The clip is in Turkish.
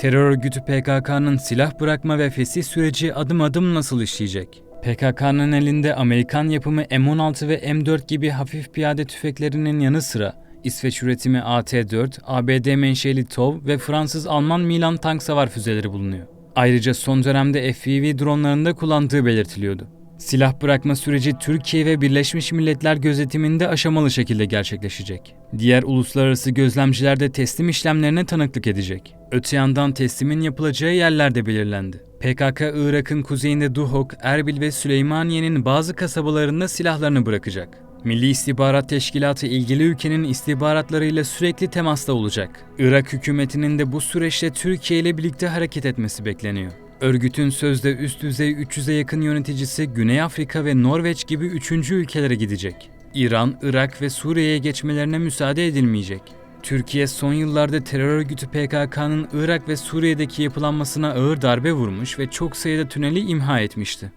Terör örgütü PKK'nın silah bırakma ve fesih süreci adım adım nasıl işleyecek? PKK'nın elinde Amerikan yapımı M16 ve M4 gibi hafif piyade tüfeklerinin yanı sıra İsveç üretimi AT-4, ABD menşeli TOW ve Fransız-Alman Milan tank savar füzeleri bulunuyor. Ayrıca son dönemde FPV dronlarında kullandığı belirtiliyordu. Silah bırakma süreci Türkiye ve Birleşmiş Milletler gözetiminde aşamalı şekilde gerçekleşecek. Diğer uluslararası gözlemciler de teslim işlemlerine tanıklık edecek. Öte yandan teslimin yapılacağı yerler de belirlendi. PKK Irak'ın kuzeyinde Duhok, Erbil ve Süleymaniye'nin bazı kasabalarında silahlarını bırakacak. Milli İstihbarat Teşkilatı ilgili ülkenin istihbaratlarıyla sürekli temasta olacak. Irak hükümetinin de bu süreçte Türkiye ile birlikte hareket etmesi bekleniyor. Örgütün sözde üst düzey 300'e yakın yöneticisi Güney Afrika ve Norveç gibi üçüncü ülkelere gidecek. İran, Irak ve Suriye'ye geçmelerine müsaade edilmeyecek. Türkiye son yıllarda terör örgütü PKK'nın Irak ve Suriye'deki yapılanmasına ağır darbe vurmuş ve çok sayıda tüneli imha etmişti.